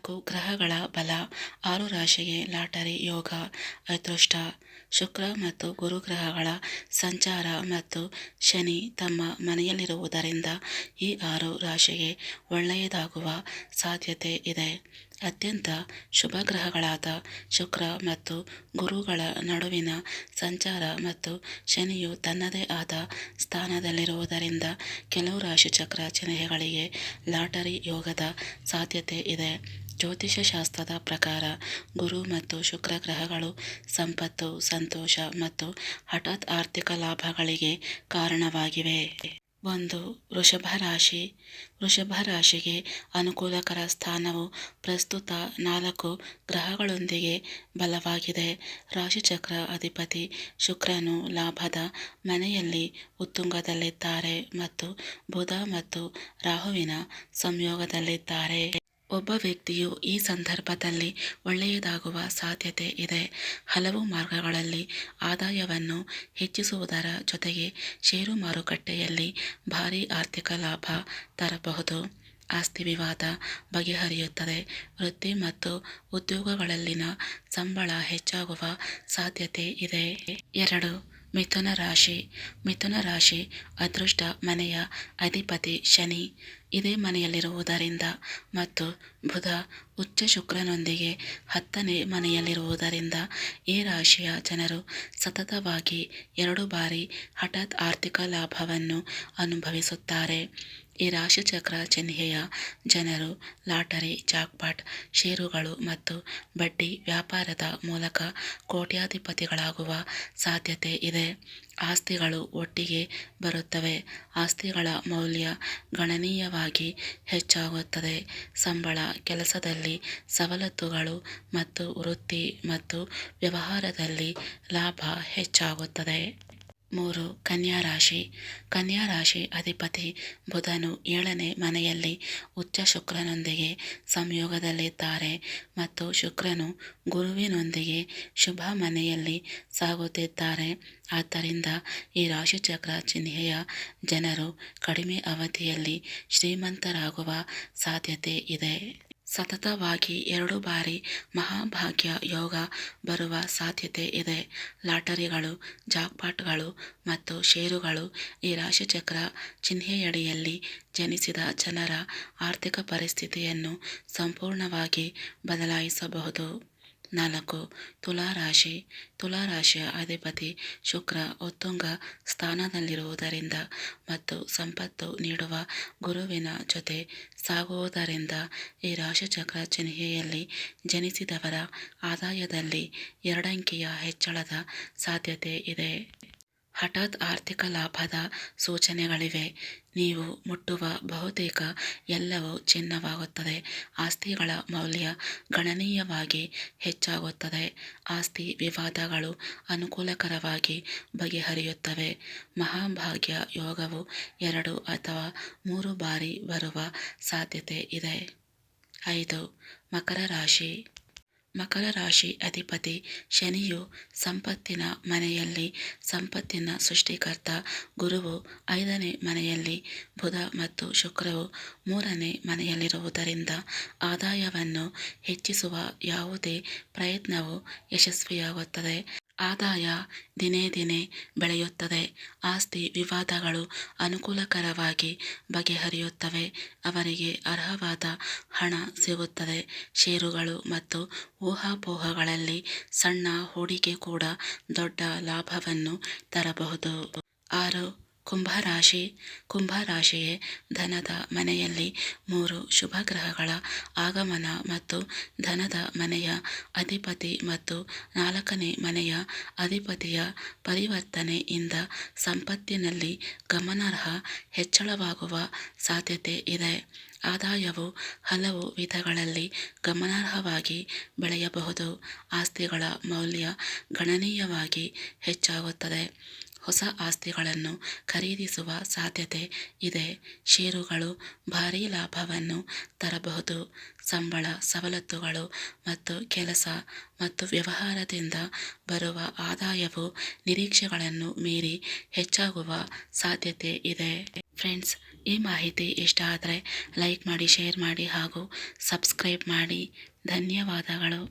ನಾಲ್ಕು ಗ್ರಹಗಳ ಬಲ, ಆರು ರಾಶಿಗೆ ಲಾಟರಿ, ಯೋಗ, ಅದೃಷ್ಟ, ಶುಕ್ರ ಮತ್ತು ಗುರು ಗ್ರಹಗಳ ಸಂಚಾರ ಮತ್ತು ಶನಿ ತಮ್ಮ ಮನೆಯಲ್ಲಿರುವುದರಿಂದ ಈ ಆರು ರಾಶಿಗೆ ಒಳ್ಳೆಯದಾಗುವ ಸಾಧ್ಯತೆ ಇದೆ. ಅತ್ಯಂತ ಶುಭ ಗ್ರಹಗಳಾದ ಶುಕ್ರ ಮತ್ತು ಗುರುಗಳ ನಡುವಿನ ಸಂಚಾರ ಮತ್ತು ಶನಿಯು ತನ್ನದೇ ಆದ ಸ್ಥಾನದಲ್ಲಿರುವುದರಿಂದ ಕೆಲವು ರಾಶಿಚಕ್ರ ಚಿಹ್ನೆಗಳಿಗೆ ಲಾಟರಿ ಯೋಗದ ಸಾಧ್ಯತೆ ಇದೆ. ಜ್ಯೋತಿಷ್ಯ ಶಾಸ್ತ್ರದ ಪ್ರಕಾರ ಗುರು ಮತ್ತು ಶುಕ್ರ ಗ್ರಹಗಳು ಸಂಪತ್ತು, ಸಂತೋಷ ಮತ್ತು ಹಠಾತ್ ಆರ್ಥಿಕ ಲಾಭಗಳಿಗೆ ಕಾರಣವಾಗಿವೆ. ಒಂದು, ವೃಷಭ ರಾಶಿ. ವೃಷಭ ರಾಶಿಗೆ ಅನುಕೂಲಕರ ಸ್ಥಾನವು ಪ್ರಸ್ತುತ ನಾಲ್ಕು ಗ್ರಹಗಳೊಂದಿಗೆ ಬಲವಾಗಿದೆ. ರಾಶಿಚಕ್ರ ಅಧಿಪತಿ ಶುಕ್ರನು ಲಾಭದ ಮನೆಯಲ್ಲಿ ಉತ್ತುಂಗದಲ್ಲಿದ್ದಾರೆ ಮತ್ತು ಬುಧ ಮತ್ತು ರಾಹುವಿನ ಸಂಯೋಗದಲ್ಲಿದ್ದಾರೆ. ಒಬ್ಬ ವ್ಯಕ್ತಿಯು ಈ ಸಂದರ್ಭದಲ್ಲಿ ಒಳ್ಳೆಯದಾಗುವ ಸಾಧ್ಯತೆ ಇದೆ. ಹಲವು ಮಾರ್ಗಗಳಲ್ಲಿ ಆದಾಯವನ್ನು ಹೆಚ್ಚಿಸುವುದರ ಜೊತೆಗೆ ಷೇರು ಮಾರುಕಟ್ಟೆಯಲ್ಲಿ ಭಾರೀ ಆರ್ಥಿಕ ಲಾಭ ತರಬಹುದು. ಆಸ್ತಿ ವಿವಾದ ಬಗೆಹರಿಯುತ್ತದೆ. ವೃತ್ತಿ ಮತ್ತು ಉದ್ಯೋಗಗಳಲ್ಲಿನ ಸಂಬಳ ಹೆಚ್ಚಾಗುವ ಸಾಧ್ಯತೆ ಇದೆ. ಎರಡು. ಮಿಥುನ ರಾಶಿ. ಮಿಥುನ ರಾಶಿ, ಅದೃಷ್ಟ ಮನೆಯ ಅಧಿಪತಿ ಶನಿ. ಇದೇ ಮನೆಯಲ್ಲಿರುವುದರಿಂದ ಮತ್ತು ಬುಧ ಉಚ್ಚ ಶುಕ್ರನೊಂದಿಗೆ ಹತ್ತನೇ ಮನೆಯಲ್ಲಿರುವುದರಿಂದ ಈ ರಾಶಿಯ ಜನರು ಸತತವಾಗಿ ಎರಡು ಬಾರಿ ಹಠಾತ್ ಆರ್ಥಿಕ ಲಾಭವನ್ನು ಅನುಭವಿಸುತ್ತಾರೆ. ಈ ರಾಶಿಚಕ್ರ ಚಿಹ್ನೆಯ ಜನರು ಲಾಟರಿ, ಜಾಕ್ಪಾಟ್, ಷೇರುಗಳು ಮತ್ತು ಬಡ್ಡಿ ವ್ಯಾಪಾರದ ಮೂಲಕ ಕೋಟ್ಯಾಧಿಪತಿಗಳಾಗುವ ಸಾಧ್ಯತೆ ಇದೆ. ಆಸ್ತಿಗಳು ಒಟ್ಟಿಗೆ ಬರುತ್ತವೆ. ಆಸ್ತಿಗಳ ಮೌಲ್ಯ ಗಣನೀಯವಾಗಿ ಹೆಚ್ಚಾಗುತ್ತದೆ. ಸಂಬಳ ಕೆಲಸದಲ್ಲಿ ಸವಲತ್ತುಗಳು ಮತ್ತು ವೃತ್ತಿ ಮತ್ತು ವ್ಯವಹಾರದಲ್ಲಿ ಲಾಭ ಹೆಚ್ಚಾಗುತ್ತದೆ. ಮೂರು ಕನ್ಯಾ ರಾಶಿ. ಕನ್ಯಾ ರಾಶಿ ಅಧಿಪತಿ ಬುಧನು ಏಳನೇ ಮನೆಯಲ್ಲಿ ಉಚ್ಚ ಶುಕ್ರನೊಂದಿಗೆ ಸಂಯೋಗದಲ್ಲಿದ್ದಾರೆ ಮತ್ತು ಶುಕ್ರನು ಗುರುವಿನೊಂದಿಗೆ ಶುಭ ಮನೆಯಲ್ಲಿ ಸಾಗುತ್ತಿದ್ದಾರೆ. ಆದ್ದರಿಂದ ಈ ರಾಶಿಚಕ್ರ ಚಿಹ್ನೆಯ ಜನರು ಕಡಿಮೆ ಅವಧಿಯಲ್ಲಿ ಶ್ರೀಮಂತರಾಗುವ ಸಾಧ್ಯತೆ ಇದೆ. ಸತತವಾಗಿ ಎರಡು ಬಾರಿ ಮಹಾಭಾಗ್ಯ ಯೋಗ ಬರುವ ಸಾಧ್ಯತೆ ಇದೆ. ಲಾಟರಿಗಳು, ಜಾಕ್ಪಾಟ್ಗಳು ಮತ್ತು ಷೇರುಗಳು ಈ ರಾಶಿಚಕ್ರ ಚಿಹ್ನೆಯಡಿಯಲ್ಲಿ ಜನಿಸಿದ ಜನರ ಆರ್ಥಿಕ ಪರಿಸ್ಥಿತಿಯನ್ನು ಸಂಪೂರ್ಣವಾಗಿ ಬದಲಾಯಿಸಬಹುದು. ನಾಲ್ಕು. ತುಲಾ ರಾಶಿ. ತುಲಾ ರಾಶಿಯ ಅಧಿಪತಿ ಶುಕ್ರ ಉತ್ತುಂಗ ಸ್ಥಾನದಲ್ಲಿರುವುದರಿಂದ ಮತ್ತು ಸಂಪತ್ತು ನೀಡುವ ಗುರುವಿನ ಜೊತೆ ಸಾಗುವುದರಿಂದ ಈ ರಾಶಿಚಕ್ರ ಚಿಹ್ನೆಯಲ್ಲಿ ಜನಿಸಿದವರ ಆದಾಯದಲ್ಲಿ ಎರಡಂಕಿಯ ಹೆಚ್ಚಳದ ಸಾಧ್ಯತೆ ಇದೆ. ಹಠಾತ್ ಆರ್ಥಿಕ ಲಾಭದ ಸೂಚನೆಗಳಿವೆ. ನೀವು ಮುಟ್ಟುವ ಬಹುತೇಕ ಎಲ್ಲವೂ ಚಿನ್ನವಾಗುತ್ತದೆ. ಆಸ್ತಿಗಳ ಮೌಲ್ಯ ಗಣನೀಯವಾಗಿ ಹೆಚ್ಚಾಗುತ್ತದೆ. ಆಸ್ತಿ ವಿವಾದಗಳು ಅನುಕೂಲಕರವಾಗಿ ಬಗೆಹರಿಯುತ್ತವೆ. ಮಹಾಭಾಗ್ಯ ಯೋಗವು ಎರಡು ಅಥವಾ ಮೂರು ಬಾರಿ ಬರುವ ಸಾಧ್ಯತೆ ಇದೆ. ಐದು. ಮಕರ ರಾಶಿ. ಮಕರ ರಾಶಿ ಅಧಿಪತಿ ಶನಿಯು ಸಂಪತ್ತಿನ ಮನೆಯಲ್ಲಿ ಸಂಪತ್ತಿನ ಸೃಷ್ಟಿಕರ್ತ. ಗುರುವು ಐದನೇ ಮನೆಯಲ್ಲಿ ಬುಧ ಮತ್ತು ಶುಕ್ರವು ಮೂರನೇ ಮನೆಯಲ್ಲಿರುವುದರಿಂದ ಆದಾಯವನ್ನು ಹೆಚ್ಚಿಸುವ ಯಾವುದೇ ಪ್ರಯತ್ನವು ಯಶಸ್ವಿಯಾಗುತ್ತದೆ. ಆದಾಯ ದಿನೇ ದಿನೇ ಬೆಳೆಯುತ್ತದೆ. ಆಸ್ತಿ ವಿವಾದಗಳು ಅನುಕೂಲಕರವಾಗಿ ಬಗೆಹರಿಯುತ್ತವೆ. ಅವರಿಗೆ ಅರ್ಹವಾದ ಹಣ ಸಿಗುತ್ತದೆ. ಷೇರುಗಳು ಮತ್ತು ಊಹಾಪೋಹಗಳಲ್ಲಿ ಸಣ್ಣ ಹೂಡಿಕೆ ಕೂಡ ದೊಡ್ಡ ಲಾಭವನ್ನು ತರಬಹುದು. ಆರು ಕುಂಭ ರಾಶಿ ಕುಂಭ ರಾಶಿಯೇ ಧನದ ಮನೆಯಲ್ಲಿ ಮೂರು ಶುಭ ಗ್ರಹಗಳ ಆಗಮನ ಮತ್ತು ಧನದ ಮನೆಯ ಅಧಿಪತಿ ಮತ್ತು ನಾಲ್ಕನೇ ಮನೆಯ ಅಧಿಪತಿಯ ಪರಿವರ್ತನೆಯಿಂದ ಸಂಪತ್ತಿನಲ್ಲಿ ಗಮನಾರ್ಹ ಹೆಚ್ಚಳವಾಗುವ ಸಾಧ್ಯತೆ ಇದೆ. ಆದಾಯವು ಹಲವು ವಿಧಗಳಲ್ಲಿ ಗಮನಾರ್ಹವಾಗಿ ಬೆಳೆಯಬಹುದು. ಆಸ್ತಿಗಳ ಮೌಲ್ಯ ಗಣನೀಯವಾಗಿ ಹೆಚ್ಚಾಗುತ್ತದೆ. ಹೊಸ ಆಸ್ತಿಗಳನ್ನು ಖರೀದಿಸುವ ಸಾಧ್ಯತೆ ಇದೆ. ಷೇರುಗಳು ಭಾರೀ ಲಾಭವನ್ನು ತರಬಹುದು. ಸಂಬಳ, ಸವಲತ್ತುಗಳು ಮತ್ತು ಕೆಲಸ ಮತ್ತು ವ್ಯವಹಾರದಿಂದ ಬರುವ ಆದಾಯವು ನಿರೀಕ್ಷೆಗಳನ್ನು ಮೀರಿ ಹೆಚ್ಚಾಗುವ ಸಾಧ್ಯತೆ ಇದೆ. ಫ್ರೆಂಡ್ಸ್, ಈ ಮಾಹಿತಿ ಇಷ್ಟ ಆದರೆ ಲೈಕ್ ಮಾಡಿ, ಶೇರ್ ಮಾಡಿ ಹಾಗೂ ಸಬ್ಸ್ಕ್ರೈಬ್ ಮಾಡಿ. ಧನ್ಯವಾದಗಳು.